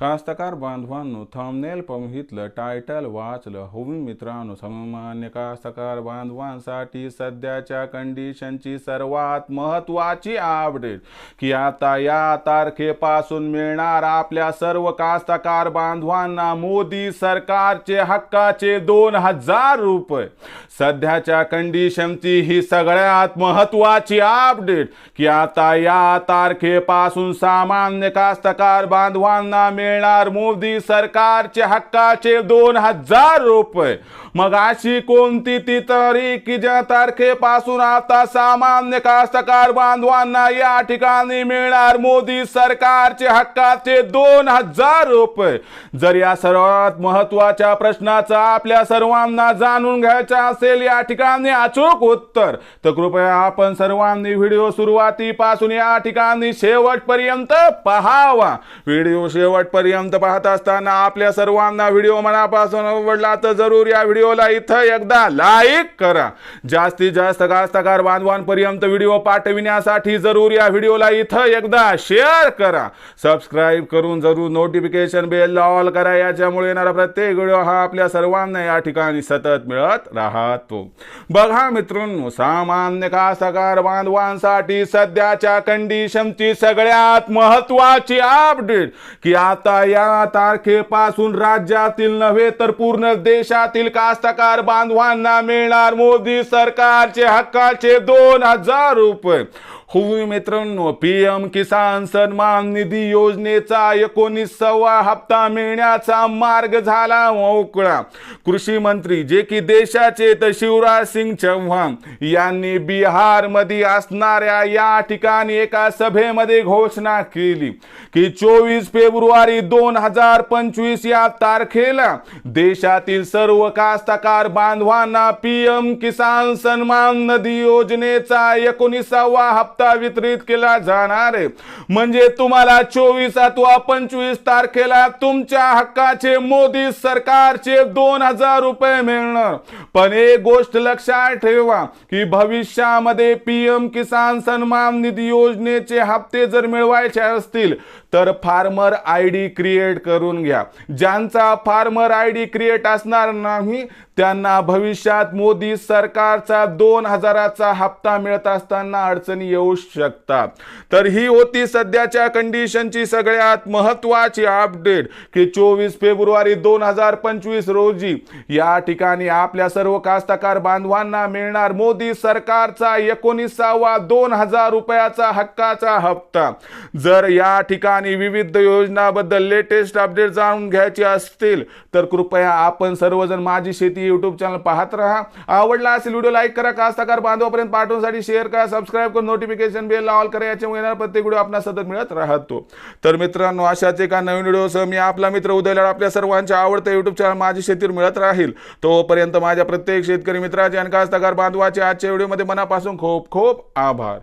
कास्तकार बांधवांनो थंबनेल बघितलं टायटल वाचलं. हो मित्रांनो सामान्य कास्तकार बांधवांसाठी सध्याच्या कंडिशनची सर्वात महत्त्वाची अपडेट की आता या तारखेपासून मिळणार आपल्या सर्व कास्तकार बांधवांना मोदी सरकारचे हक्काचे दोन हजार रुपये. सध्याच्या कंडिशनची ही सगळ्यात महत्त्वाची अपडेट की आता या तारखेपासून सामान्य कास्तकार बांधवांना मिळणार मोदी सरकारचे हक्काचे दोन हजार रुपये. मग अशी कोणती ती तारीख की ज्या तारखेपासून आता सामान्य कास्तकार बांधवांना या ठिकाणी मिळणार मोदी सरकारचे हक्काचे दोन हजार रुपये? जर या सर्वात महत्त्वाच्या प्रश्नाचा आपल्या सर्वांना जाणून घ्यायचा असेल या ठिकाणी अचूक उत्तर. तर कृपया आपण सर्वांनी व्हिडिओ सुरुवातीपासून या ठिकाणी शेवटपर्यंत पहावा. व्हिडिओ शेवटपर्यंत पाहत असताना आपल्या सर्वांना व्हिडिओ मनापासून आवडला तर जरूर या व्हिडिओला इथं एकदा लाईक करा. जास्तीत जास्त कास्तकार बांधवांपर्यंत व्हिडिओ पाठविण्यासाठी जरूर या व्हिडिओला इथं एकदा शेअर करा. सबस्क्राईब करून जरूर नोटिफिकेशन बेल ऑल करा. याच्यामुळे येणारा प्रत्येक व्हिडिओ हा आपल्या सर्वांना या ठिकाणी सतत मिळत राहतो. बघा मित्रांनो सामान्य कास्तकार बांधवांसाठी सध्याच्या कंडिशनची सगळ्यात महत्वाची अपडेट की आता या तारखेपासून राज्यातील नव्हे तर पूर्ण देशातील कास्तकार बांधवांना मिळणार मोदी सरकारचे हक्काचे दोन हजार रुपये. होऊ मित्रांनो पी एम किसान सन्मान निधी योजनेचा एकोणीसावा हप्ता मिळण्याचा मार्ग झाला मोकळा. कृषी मंत्री जे की देशाचे तर शिवराज सिंग चौहान यांनी बिहारमध्ये असणाऱ्या या ठिकाणी एका सभेमध्ये घोषणा केली की चोवीस फेब्रुवारी दोन हजार पंचवीस या तारखेला देशातील सर्व कास्तकार बांधवांना पी एम किसान सन्मान निधी योजनेचा एकोणीसावा हप्ता वितरित केला जाणार आहे. म्हणजे तुम्हाला चोवीस अथवा पंचवीस तारखेला तुमच्या हक्काचे मोदी सरकारचे दोन हजार रुपये मिळणार. पण एक गोष्ट लक्षात ठेवा की भविष्यामध्ये पीएम किसान सन्मान निधी योजनेचे हप्ते जर मिळवायचे असतील तर फार्मर आय डी क्रिएट करून घ्या. ज्यांचा फार्मर आय डी क्रिएट असणार नाही त्यांना भविष्यात मोदी सरकारचा दोन हजाराचा हप्ता मिळत असताना अडचणी येऊ शकतात तर ही होती सध्याच्या कंडिशनची सगळ्यात महत्वाची अपडेट की चोवीस फेब्रुवारी दोन हजार पंचवीस रोजी या ठिकाणी आपल्या सर्व कास्तकार बांधवांना मिळणार मोदी सरकारचा एकोणीसावा दोन हजार रुपयाचा हक्काचा हप्ता. जर या ठिकाणी विविध योजनाबद्दल लेटेस्ट अपडेट जाणून घ्यायचे असतील तर कृपया आपण सर्वजण माझी शेती युट्यूब चॅनल पाहत राहा. आवडला असेल व्हिडिओ लाईक करा. कास्तकार बांधवापर्यंत पाठवण्यासाठी शेअर करा. सबस्क्राईब करून नोटिफिकेशन बेल ऑल करा याच्यामुळे येणार प्रत्येक व्हिडिओ आपला सतत मिळत राहतो. तर मित्रांनो अशाच एका नवीन व्हिडिओसह मी आपला मित्र उदयला आपल्या सर्वांच्या आवडत्या युट्यूब चॅनल माझी शेतीवर मिळत राहील. तोपर्यंत माझ्या प्रत्येक शेतकरी मित्राचे आणि कास्तकार बांधवाचे आजच्या व्हिडिओमध्ये मनापासून खूप खूप आभार.